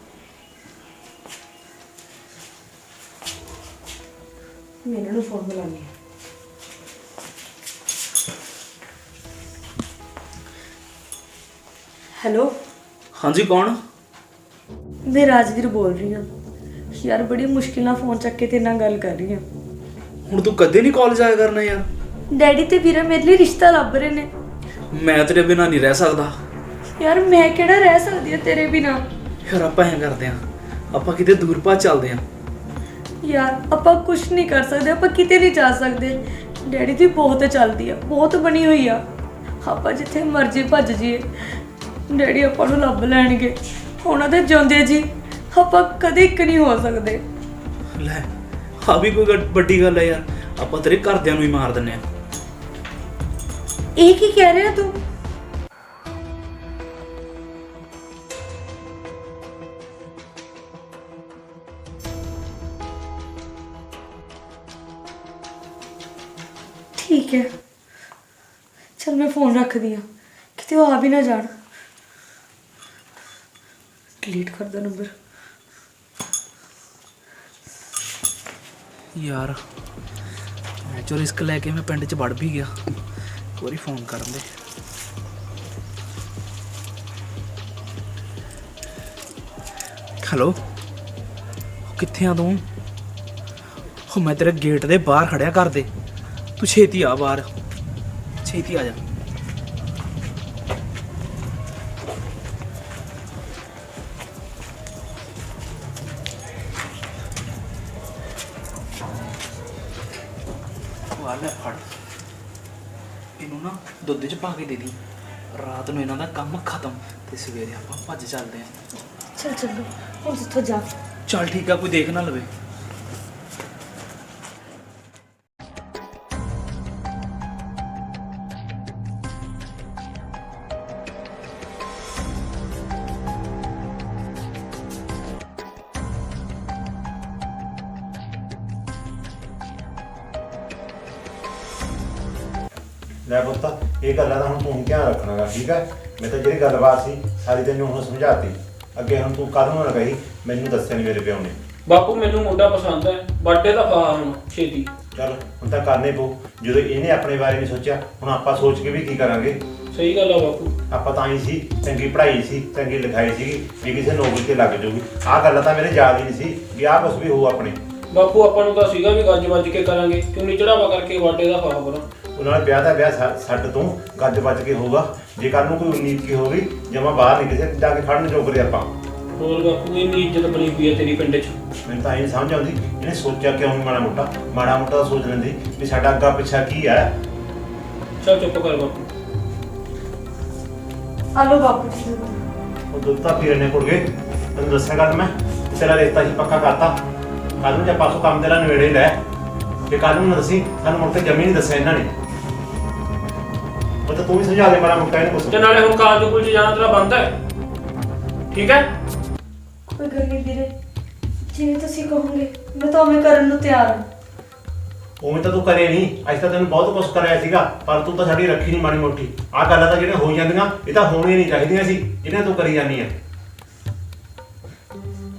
ਮੈਂ ਇਹਨਾਂ ਨੂੰ ਫੋਨ ਮਿਲਾਉਂਦੀ ਹਾਂ ਹੈਲੋ? ਹਾਂਜੀ ਕੌਣ? ਮੈਂ ਰਾਜਵੀਰ ਬੋਲ ਰਹੀ ਹਾਂ। ਯਾਰ ਬੜੀ ਮੁਸ਼ਕਿਲ ਨਾਲ ਫੋਨ ਚੱਕ ਕੇ ਤੇਰੇ ਨਾਲ ਗੱਲ ਕਰ ਰਹੀ ਹਾਂ। ਹੁਣ ਤੂੰ ਕਦੇ ਨਹੀਂ ਕਾਲਜ ਆਇਆ ਕਰਨਾ ਯਾਰ। ਡੈਡੀ ਤੇ ਵੀਰਾ ਮੇਰੇ ਲਈ ਰਿਸ਼ਤਾ ਲੱਭ ਰਹੇ ਨੇ। ਮੈਂ ਤੇਰੇ ਬਿਨਾਂ ਨਹੀਂ ਰਹਿ ਸਕਦਾ। ਯਾਰ ਮੈਂ ਕਿਹੜਾ ਰਹਿ ਸਕਦੀ ਹਾਂ ਤੇਰੇ ਬਿਨਾ? ਯਾਰ ਆਪਾਂ ਐਂ ਕਰਦੇ ਆਂ ਆਪਾਂ ਕਿਤੇ ਦੂਰ ਪਾ ਚੱਲਦੇ ਆਂ ਯਾਰ ਆਪਾਂ ਕੁਝ ਨਹੀਂ ਕਰ ਸਕਦੇ ਆਪਾਂ ਕਿਤੇ ਨਹੀਂ ਜਾ ਸਕਦੇ। ਡੈਡੀ ਦੀ ਬਹੁਤ ਚੱਲਦੀ ਆ ਬਹੁਤ ਬਣੀ ਹੋਈ ਆ। ਆਪਾਂ ਜਿੱਥੇ ਮਰਜ਼ੀ ਭੱਜ ਜੀਏ ਡੈਡੀ ਆਪਾਂ ਨੂੰ ਲੱਭ ਲੈਣਗੇ। ਉਹਨਾਂ ਦੇ ਜਿਉਂਦੇ ਜੀ ਆਪਾਂ ਕਦੇ ਇੱਕ ਨਹੀਂ ਹੋ ਸਕਦੇ। ਲੈ ਆ ਵੀ ਕੋਈ ਗੱਡ- ਵੱਡੀ ਗੱਲ ਹੈ ਯਾਰ। ਆਪਾਂ ਤੇਰੇ ਘਰਦਿਆਂ ਨੂੰ ਹੀ ਮਾਰ ਦਿੰਨੇ ਆ। ਇਹ ਕੀ ਕਹਿ ਰਿਹਾ ਤੂੰ? ਠੀਕ ਹੈ। ਚਲ ਮੈਂ ਫੋਨ ਰੱਖਦੀ ਆ ਕਿਤੇ ਉਹ ਆ ਵੀ ਨਾ ਜਾਣ। ਡਿਲੀਟ ਕਰ ਦੋ ਨੰਬਰ ਯਾਰ, ਮੈਂ ਚੋ ਰਿਸਕ ਲੈ ਕੇ ਮੈਂ ਪਿੰਡ 'ਚ ਵੜ ਵੀ ਗਿਆ। ਇੱਕ ਵਾਰੀ ਫੋਨ ਕਰਨ ਦੇ। ਹੈਲੋ ਕਿੱਥੇ ਆ ਤੂੰ? ਉਹ ਮੈਂ ਤੇਰੇ ਗੇਟ ਦੇ ਬਾਹਰ ਖੜਿਆ ਘਰ ਦੇ। ਤੂੰ ਛੇਤੀ ਆ ਬਾਹਰ ਛੇਤੀ ਆ ਜਾ ਤੂੰ ਆ ਲੈ ਫੜ ਇਹਨੂੰ ਨਾ ਦੁੱਧ 'ਚ ਪਾ ਕੇ ਦੇ ਦੀ ਰਾਤ ਨੂੰ ਇਹਨਾਂ ਦਾ ਕੰਮ ਖਤਮ ਤੇ ਸਵੇਰੇ ਆਪਾਂ ਭੱਜ ਚੱਲਦੇ ਆਂ ਚਲ ਚੱਲੋ ਹੁਣ ਜਿੱਥੋਂ ਜਾ ਚੱਲ ਠੀਕ ਆ ਕੋਈ ਦੇਖ ਨਾ ਲਵੇ ਠੀਕ ਹੈ ਮੈਂ ਤਾਂ ਜਿਹੜੀ ਗੱਲਬਾਤ ਸੀ ਸਾਰੀ ਤੈਨੂੰ ਹੁਣ ਸਮਝਾਤੀ। ਅੱਗੇ ਹੁਣ ਤੂੰ ਕਦੋਂ ਨਾ ਕਹੀ ਮੈਨੂੰ ਦੱਸਿਆ ਨਹੀਂ ਮੇਰੇ ਪਿਓ ਨੇ। ਬਾਪੂ ਮੈਨੂੰ ਮੁੰਡਾ ਪਸੰਦ ਹੈ। ਬਰਥਡੇ ਦਾ ਫਾ ਹੁਣ ਛੇਤੀ। ਚਲ ਹੁਣ ਤਾਂ ਕਰਨੇ ਪਊ। ਜਦੋਂ ਇਹਨੇ ਆਪਣੇ ਬਾਰੇ ਨਹੀਂ ਸੋਚਿਆ ਹੁਣ ਆਪਾਂ ਸੋਚ ਕੇ ਵੀ ਕੀ ਕਰਾਂਗੇ? ਸਹੀ ਗੱਲ ਆ ਬਾਪੂ। ਆਪਾਂ ਤਾਂ ਹੀ ਸੀ ਚੰਗੀ ਪੜ੍ਹਾਈ ਸੀ ਚੰਗੀ ਲਿਖਾਈ ਸੀ ਵੀ ਕਿਸੇ ਨੌਕਰੀ ਤੇ ਲੱਗ ਜਾਊਗੀ। ਆਹ ਗੱਲ ਤਾਂ ਮੇਰੇ ਯਾਦ ਹੀ ਨਹੀਂ ਸੀ ਵੀ ਆਹ ਕੁਝ ਵੀ ਹੋਊ ਆਪਣੇ। ਬਾਪੂ ਆਪਾਂ ਨੂੰ ਤਾਂ ਸੀਗਾ ਵੀ ਗੱਜ ਵੱਜ ਕੇ ਕਰਾਂਗੇ। ਕਿਉਂ ਨਹੀਂ ਚੜਾਵਾ ਕਰਕੇ ਬਰਥਡੇ ਦਾ ਫਾ ਕਰਾਂ? ਉਹਨਾਂ ਨਾਲ ਵਿਆਹ ਦਾ ਵਿਆਹ ਛੱਡ- ਛੱਡ ਤੂੰ ਗੱਜ ਵੱਜ ਕੇ ਹੋਊਗਾ। ਜੇ ਕੱਲ ਨੂੰ ਕੋਈ ਉਮੀਦ ਕੀ ਹੋਗੀ ਜਮਾ ਬਾਹਰ ਨਹੀਂ ਕਿਸੇ ਜਾ ਕੇ ਖੜਨ ਜੋਗਰੇ ਆਪਾਂ। ਹੋਰ ਬਾਪੂ ਇੰਨੀ ਇੱਜ਼ਤ ਬਣੀ ਪਈ ਹੈ ਤੇਰੀ ਪਿੰਡ 'ਚ? ਮੈਨੂੰ ਤਾਂ ਇਹ ਨੀ ਸਮਝ ਆਉਂਦੀ ਇਹਨੇ ਸੋਚਿਆ ਕਿਉਂ ਨਹੀਂ ਮਾੜਾ ਮੋਟਾ? ਮਾੜਾ ਮੋਟਾ ਤਾਂ ਸੋਚ ਲੈਂਦੀ ਵੀ ਸਾਡਾ ਅੱਗਾ ਪਿੱਛਾ ਕੀ ਹੈ। ਚੱਲ ਚੁੱਪ ਕਰ ਬਾਪੂ। ਆਲੋ ਬਾਪੂ ਜੀ ਉਹ ਦੁੱਧ ਤਾਂ ਪੀਰ ਨੇ ਕੁੜ ਗਏ ਤੈਨੂੰ ਦੱਸਿਆ ਗੱਲ ਮੈਂ? ਤੇਰਾ ਰੇਤਾ ਹੀ ਪੱਕਾ ਕਰਤਾ। ਕੱਲ ਨੂੰ ਜੇ ਪਾਸੋਂ ਕੰਮ ਤੇਰਾ ਨਵੇੜੇ ਲੈ। ਤੇ ਕੱਲ ਨੂੰ ਨਾ ਦੱਸੀ ਸਾਨੂੰ ਮੁੜ ਕੇ ਜਮੀ ਨਹੀਂ ਦੱਸਿਆ ਇਹਨਾਂ ਨੇ। ਉਹ ਤਾਂ ਤੂੰ ਵੀ ਸਮਝਾ ਦੇ ਮਾੜਾ ਮੋਟਾ ਇਹਨੂੰ ਤੇ ਕੁਛ ਨਾਲੇ ਹੁਣ ਕਾਲਜ ਕੁਲਜ ਜਾਣਾ ਤੇਰਾ ਬੰਦ ਹੈ। ਠੀਕ ਹੈ? ਕੋਈ ਗੱਲ ਨਹੀਂ ਵੀਰੇ। ਜਿਵੇਂ ਤੁਸੀਂ ਕਹੋਗੇ ਮੈਂ ਤਾਂ ਉਵੇਂ ਕਰਨ ਨੂੰ ਤਿਆਰ ਹਾਂ। ਉਵੇਂ ਤਾਂ ਤੂੰ ਕਰੇ ਨਹੀਂ। ਅੱਜ ਤਾਂ ਤੈਨੂੰ ਬਹੁਤ ਕੁਝ ਕਰਾਇਆ ਸੀਗਾ ਪਰ ਤੂੰ ਤਾਂ ਸਾਡੀ ਰੱਖੀ ਨਹੀਂ ਮਾੜੀ ਮੋਟੀ। ਆਹ ਗੱਲਾਂ ਤਾਂ ਜਿਹੜੀਆਂ ਹੋ ਜਾਂਦੀਆਂ ਇਹ ਤਾਂ ਹੋਣੀਆਂ ਨਹੀਂ ਚਾਹੀਦੀਆਂ ਸੀ ਜਿਹੜੀਆਂ ਤੂੰ ਕਰੀ ਜਾਂਦੀ ਆ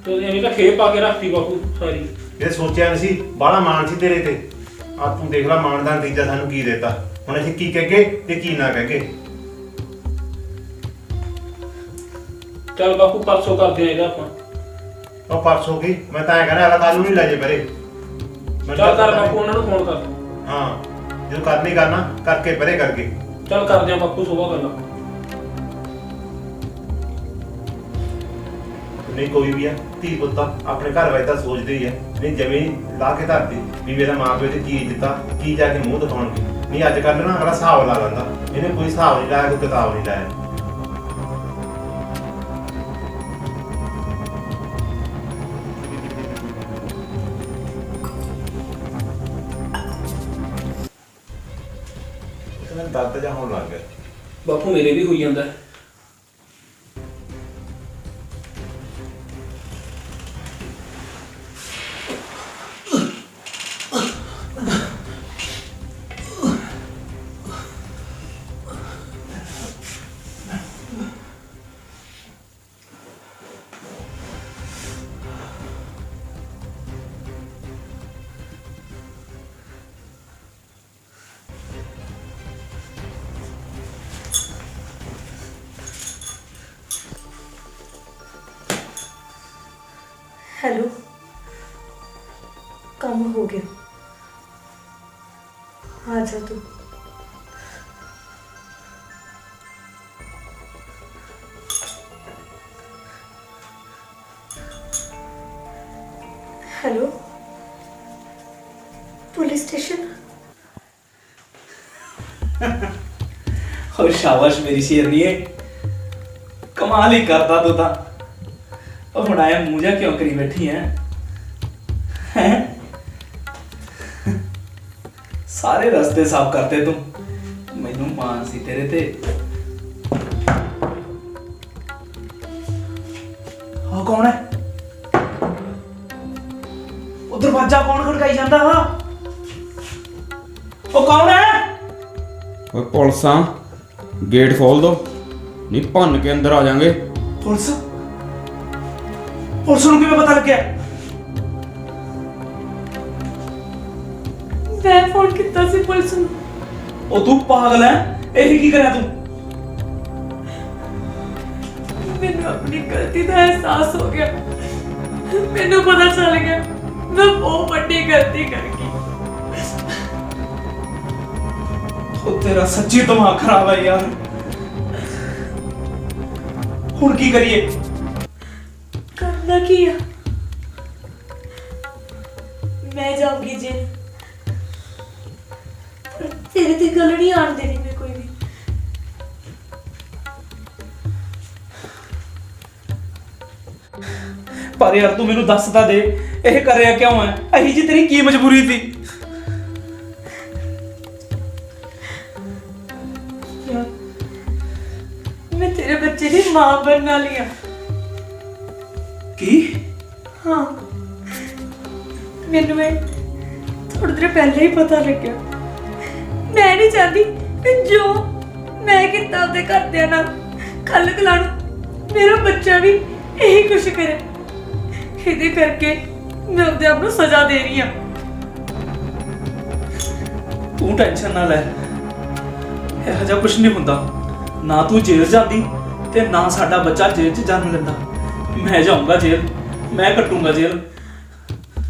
ਤੇ ਇਹਨੇ ਤਾਂ ਖੇਪ ਪਾ ਕੇ ਰੱਖਤੀ ਬਾਪੂ ਸਾਰੀ। ਇਹ ਸੋਚਿਆ ਨਹੀਂ ਸੀ ਬਾਹਲਾ ਮਾਣ ਸੀ ਤੇਰੇ ਤੇ। ਆ ਤੂੰ ਦੇਖ ਲੈ ਮਾਣ ਦਾ ਨਤੀਜਾ ਸਾਨੂੰ ਕੀ ਦਿੱਤਾ। ਹੁਣ ਅਸੀਂ ਕੀ ਕਹਗੇ ਤੇ ਕੀ ਨਾ ਕਹਗੇ ਚੱਲ ਬਾਪੂ ਪਰਸੋਂ ਕਰਦੇ ਆ ਇਹਦਾ ਆਪਾਂ। ਉਹ ਪਰਸੋਂ ਕੀ? ਮੈਂ ਤਾਂ ਐ ਕਹਿੰਦਾ ਅਗਲਾ ਕੱਲ ਨੂੰ ਨਹੀਂ ਲੈ ਜੇ ਪਰੇ। ਮੈਨੂੰ ਚੱਲ ਤਾਂ ਕਰ ਪਤਾ ਬਾਪੂ ਨਹੀਂ। ਉਹਨਾਂ ਨੂੰ ਫੋਨ ਕਰ। ਹਾਂ ਜੋ ਕਰਨੀ ਕਰਨਾ ਕਰਕੇ ਪਰੇ ਕਰਕੇ ਚੱਲ ਕਰਦੇ ਆ ਬਾਪੂ ਸੁਬਾਹ ਗੱਲ ਨਹੀਂ ਕੋਈ ਵੀ ਆ ਧੀ ਪੁੱਤਾਂ ਆਪਣੇ ਘਰ ਵਿੱਚ ਤਾਂ ਸੋਚਦੇ ਹੀ ਆ। ਨਹੀਂ ਜਮੀਨ ਲਾ ਕੇ ਧਰਦੀ ਵੀ ਮੇਰਾ ਮਾਂ ਪਿਓ ਤੇ ਕੀ ਦਿੱਤਾ ਕੀ ਜਾ ਕੇ ਮੂੰਹ ਦਿਖਾਉਣਗੇ। ਨਹੀਂ, ਅੱਜ ਕੱਲ੍ਹ ਨਾ ਅਗਲਾ ਹਿਸਾਬ ਲਾ ਲੈਂਦਾ। ਇਹਨੇ ਕੋਈ ਹਿਸਾਬ ਨਹੀਂ ਲਾਇਆ, ਕੋਈ ਕਿਤਾਬ ਨਹੀਂ ਲਾਇਆ। ਮੈਨੂੰ ਦਰਦ ਜਿਹਾ ਹੋਣ ਲੱਗ ਗਿਆ। ਬਾਪੂ, ਮੇਰੇ ਵੀ ਹੋਈ ਜਾਂਦਾ। ਹੈ। ਆ ਜਾ ਤੂੰ ਹੈਲੋ ਪੁਲਿਸ ਸਟੇਸ਼ਨ ਹੋਰ ਸ਼ਾਬਾਸ਼ ਮੇਰੀ ਸ਼ੇਰਨੀਏ ਕਮਾਲ ਹੀ ਕਰਦਾ ਤੂੰ ਤਾਂ ਉਹ ਹੁਣ ਆਇਆ ਮੂੰਹ ਜਾ ਕਿਉਂ ਸਾਰੇ ਰਸਤੇ ਸਾਫ਼ ਕਰਤੇ ਤੂੰ। ਮੈਨੂੰ ਮਾਨ ਸੀ ਤੇਰੇ ਤੇ। ਹਾਂ ਕੌਣ ਹੈ? ਉਹ ਦਰਵਾਜ਼ਾ ਕੌਣ ਖੜਕਾਈ ਜਾਂਦਾ ਵਾ? ਉਹ ਕੌਣ ਹੈ? ਓਏ ਪੁਲਿਸਾਂ ਗੇਟ ਖੋਲ ਦੋ। ਨਹੀਂ ਭੰਨ ਕੇ ਅੰਦਰ ਆ ਜਾਾਂਗੇ। ਪੁਲਿਸ? ਪੁਲਿਸ ਨੂੰ ਕਿਵੇਂ ਪਤਾ ਲੱਗਿਆ? ਮੈਂ ਫੋਨ ਕੀਤਾ ਸੀ ਪੁਲਿਸ ਨੂੰ ਉਹ ਤੂੰ ਪਾਗਲ ਹੈ ਇਹ ਕੀ ਕਰਿਆ ਤੂੰ ਮੈਨੂੰ ਆਪਣੀ ਗਲਤੀ ਦਾ ਅਹਿਸਾਸ ਹੋ ਗਿਆ ਮੈਨੂੰ ਪਤਾ ਚੱਲ ਗਿਆ ਮੈਂ ਬਹੁਤ ਵੱਡੀ ਗਲਤੀ ਕਰ ਗਈ ਉਹ ਤੇਰਾ ਸੱਚੀ ਦਿਮਾਗ ਖਰਾਬ ਹੈ ਯਾਰ ਹੁਣ ਕੀ ਕਰੀਏ ਕਰਨਾ ਕੀ ਆ ਮੈਂ ਜਾਊਂਗੀ ਜੀ ਤੇਰੇ ਤੇ ਗੱਲ ਨਹੀਂ ਆਣ ਦੇਣੀ ਮੈਂ ਕੋਈ ਵੀ। ਪਰ ਯਾਰ ਤੂੰ ਮੈਨੂੰ ਦੱਸ ਤਾਂ ਦੇ ਇਹ ਕਰਿਆ ਕਿਉਂ ਹੈ? ਅਹੀ ਜੀ ਤੇਰੀ ਕੀ ਮਜਬੂਰੀ ਸੀ? ਯਾਰ, ਮੈਂ ਤੇਰੇ ਬੱਚੇ ਦੀ ਮਾਂ ਬਣਨ ਵਾਲੀ ਆ ਕੀ? ਹਾਂ। ਮੈਨੂੰ ਇਹ ਥੋੜੇ ਦਿਨ ਪਹਿਲਾਂ ਹੀ ਪਤਾ ਲੱਗਿਆ। ਨਹੀਂ ਚਾਹਦੀ। ਕਿ ਜੋ ਮੈਂ ਕੀਤਾ ਉਹਦੇ ਘਰਦਿਆਂ ਨਾਲ ਕੱਲ ਕਲਾਣ ਮੇਰਾ ਬੱਚਾ ਵੀ ਇਹੀ ਕੁਛ ਕਰੇ। ਇਹਦੇ ਕਰਕੇ ਮੈਂ ਉਹਦੇ ਆਪ ਨੂੰ ਸਜ਼ਾ ਦੇ ਰਹੀ ਹਾਂ। ਤੂੰ ਟੈਨਸ਼ਨ ਨਾ ਲੈ। ਇਹੋ ਜਿਹਾ ਕੁਝ ਨਹੀਂ ਹੁੰਦਾ। ਨਾ ਤੂੰ ਜੇਲ੍ਹ ਜਾਂਦੀ ਤੇ ਨਾ ਸਾਡਾ ਬੱਚਾ ਜੇਲ੍ਹ 'ਚ ਜਨਮ ਲੈਂਦਾ ਮੈਂ ਜਾਊਂਗਾ ਜੇਲ੍ਹ ਮੈਂ ਕੱਟੂੰਗਾ ਜੇਲ੍ਹ।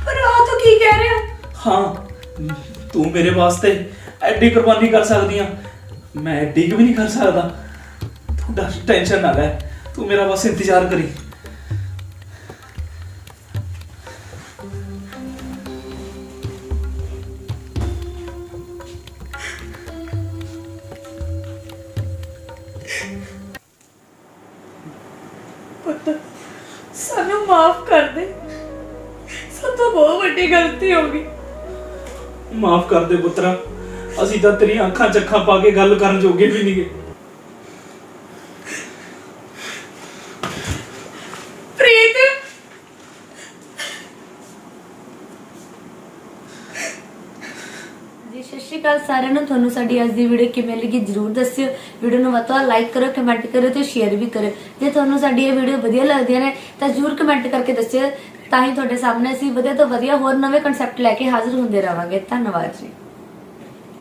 ਪਰ ਆ ਤੂੰ ਕੀ ਕਹਿ ਰਿਹਾ? ਹਾਂ ਤੂੰ ਮੇਰੇ ਵਾਸਤੇ ਐਡੀ ਕੁਰਬਾਨੀ ਕਰ ਸਕਦੀ ਆ ਮੈਂ ਐਡੀ ਕੁ ਵੀ ਨਹੀਂ ਕਰ ਸਕਦਾ। ਤੂੰ ਡਰ ਟੈਨਸ਼ਨ ਨਾ ਲੈ। ਤੂੰ ਮੇਰਾ ਬਸ ਇੰਤਜ਼ਾਰ ਕਰੀ। ਪੁੱਤ ਸਾਨੂੰ ਮਾਫ ਕਰ ਦੇ। ਸਾਤੋਂ ਬਹੁਤ ਵੱਡੀ ਗਲਤੀ ਹੋ ਗਈ। ਮਾਫ ਕਰ ਦੇ ਪੁੱਤਰਾ। ਅਸੀਂ ਤਾਂ ਤੇਰੀਆਂ ਅੱਖਾਂ 'ਚ ਅੱਖਾਂ ਪਾ ਕੇ ਗੱਲ ਕਰਨ ਜੋਗੇ ਵੀ ਨਹੀਂਗੇ ਪ੍ਰੀਤ! ਜੀ ਸਤਿ ਸ਼੍ਰੀ ਅਕਾਲ ਸਾਰਿਆਂ ਨੂੰ। ਤੁਹਾਨੂੰ ਸਾਡੀ ਅੱਜ ਦੀ ਵੀਡੀਓ ਕਿਵੇਂ ਲੱਗੀ ਜਰੂਰ ਦੱਸਿਓ। ਵੀਡੀਓ ਨੂੰ ਵੱਧ ਤੋਂ ਵੱਧ ਲਾਈਕ ਕਰੋ ਕਮੈਂਟ ਕਰੋ ਤੇ ਸ਼ੇਅਰ ਵੀ ਕਰੋ। ਜੇ ਤੁਹਾਨੂੰ ਸਾਡੀ ਇਹ ਵੀਡੀਓ ਵਧੀਆ ਲੱਗਦੀਆਂ ਨੇ ਤਾਂ ਜਰੂਰ ਕਮੈਂਟ ਕਰਕੇ ਦੱਸਿਓ। ਤਾਂ ਹੀ ਤੁਹਾਡੇ ਸਾਹਮਣੇ ਅਸੀਂ ਵਧੀਆ ਤੋਂ ਵਧੀਆ ਹੋਰ ਨਵੇਂ ਕਨਸੈਪਟ ਲੈ ਕੇ ਹਾਜ਼ਰ ਹੁੰਦੇ ਰਵਾਂਗੇ ਧੰਨਵਾਦ ਜੀ।